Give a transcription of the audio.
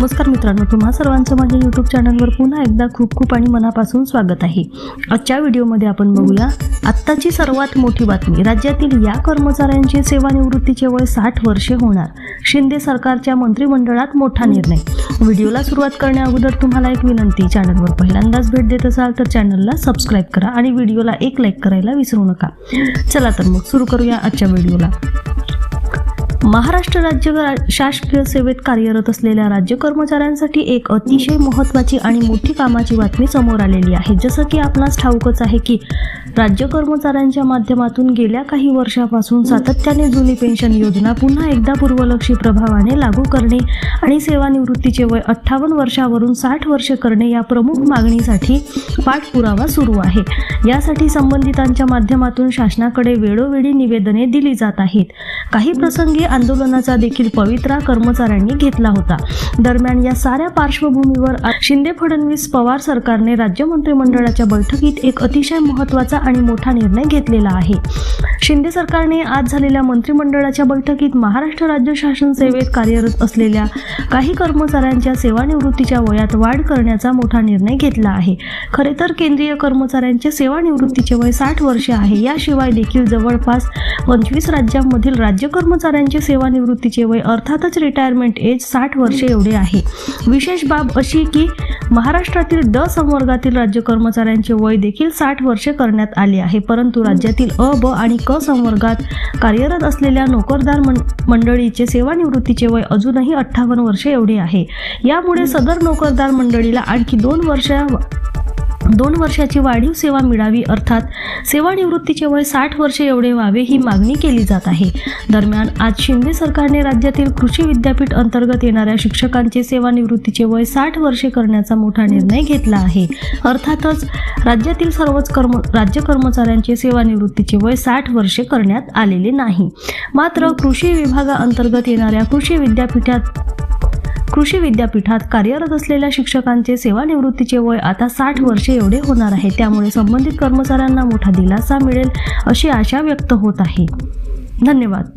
नमस्कार मित्रांनो तुम्हा सर्वांचं माझ्या यूट्यूब चॅनलवर पुन्हा एकदा खूप खूप आणि मनापासून स्वागत आहे. आजच्या व्हिडिओमध्ये आपण बघूया आत्ताची सर्वात मोठी बातमी. राज्यातील या कर्मचाऱ्यांची सेवानिवृत्तीचे वय साठ वर्षे होणार. शिंदे सरकारच्या मंत्रिमंडळात मोठा निर्णय. व्हिडिओला सुरुवात करण्या अगोदर तुम्हाला एक विनंती चॅनलवर पहिल्यांदाच भेट देत असाल तर चॅनलला सबस्क्राईब करा आणि व्हिडिओला एक लाईक करायला विसरू नका. चला तर मग सुरू करूया आजच्या व्हिडिओला. महाराष्ट्र राज्य शासकीय सेवेत कार्यरत असलेल्या राज्य कर्मचाऱ्यांसाठी एक अतिशय महत्त्वाची आणि मोठी कामाची बातमी समोर आलेली आहे. जसं की आपणास ठाऊकच आहे की राज्य कर्मचाऱ्यांच्या माध्यमातून गेल्या काही वर्षापासून सातत्याने जुनी पेन्शन योजना पुन्हा एकदा पूर्वलक्षी प्रभावाने लागू करणे आणि सेवानिवृत्तीचे वय अठ्ठावन्न वर्षावरून साठ वर्षे करणे या प्रमुख मागणीसाठी पाठपुरावा सुरू आहे. यासाठी संबंधितांच्या माध्यमातून शासनाकडे वेळोवेळी निवेदने दिली जात आहेत. काही प्रसंगी आंदोलनाचा देखील पवित्रा कर्मचाऱ्यांनी घेतला होता. दरम्यान या साऱ्या पार्श्वभूमीवर आज शिंदे फडणवीस पवार सरकारने राज्य मंत्रिमंडळाच्या बैठकीत एक अतिशय महत्त्वाचा आणि मोठा निर्णय घेतलेला आहे. शिंदे सरकारने आज झालेल्या मंत्रिमंडळाच्या बैठकीत महाराष्ट्र राज्य शासन सेवेत कार्यरत असलेल्या काही कर्मचाऱ्यांच्या सेवानिवृत्तीच्या वयात वाढ करण्याचा मोठा निर्णय घेतला आहे. खरे तर केंद्रीय कर्मचाऱ्यांचे सेवानिवृत्तीचे वय साठ वर्षे आहे. याशिवाय देखील जवळपास पंचवीस राज्यांमधील राज्य कर्मचाऱ्यांचे सेवानिवृत्तीचे वय अर्थातच रिटायरमेंट एज साठ वर्षे एवढे आहे. विशेष बाब अशी की महाराष्ट्रातील ड संवर्गातील राज्य कर्मचाऱ्यांचे वय देखील साठ वर्षे करण्यात आले आहे. परंतु राज्यातील अ ब आणि क संवर्गात कार्यरत असलेल्या नोकरदार मंडळीचे सेवानिवृत्तीचे वय अजूनही अठ्ठावन्न वर्षे एवढे आहे. यामुळे सदर नोकरदार मंडळीला आणखी दोन वर्ष दोन वर्षाची वाढीव सेवा मिळावी अर्थात सेवानिवृत्तीचे वय साठ वर्षे एवढे व्हावे ही मागणी केली जात आहे. दरम्यान आज शिंदे सरकारने राज्यातील कृषी विद्यापीठ अंतर्गत येणाऱ्या शिक्षकांचे सेवानिवृत्तीचे वय साठ वर्षे करण्याचा मोठा निर्णय घेतला आहे. अर्थातच राज्यातील सर्वच कर्म राज्य कर्मचाऱ्यांचे सेवानिवृत्तीचे वय साठ वर्षे करण्यात आलेले नाही. मात्र कृषी विभागाअंतर्गत येणाऱ्या कृषी विद्यापीठात कृषी विद्यापीठात कार्यरत असलेल्या शिक्षकांचे सेवानिवृत्तीचे वय आता साठ वर्षे एवढे होणार आहे. त्यामुळे संबंधित कर्मचाऱ्यांना मोठा दिलासा मिळेल अशी आशा व्यक्त होत आहे. धन्यवाद.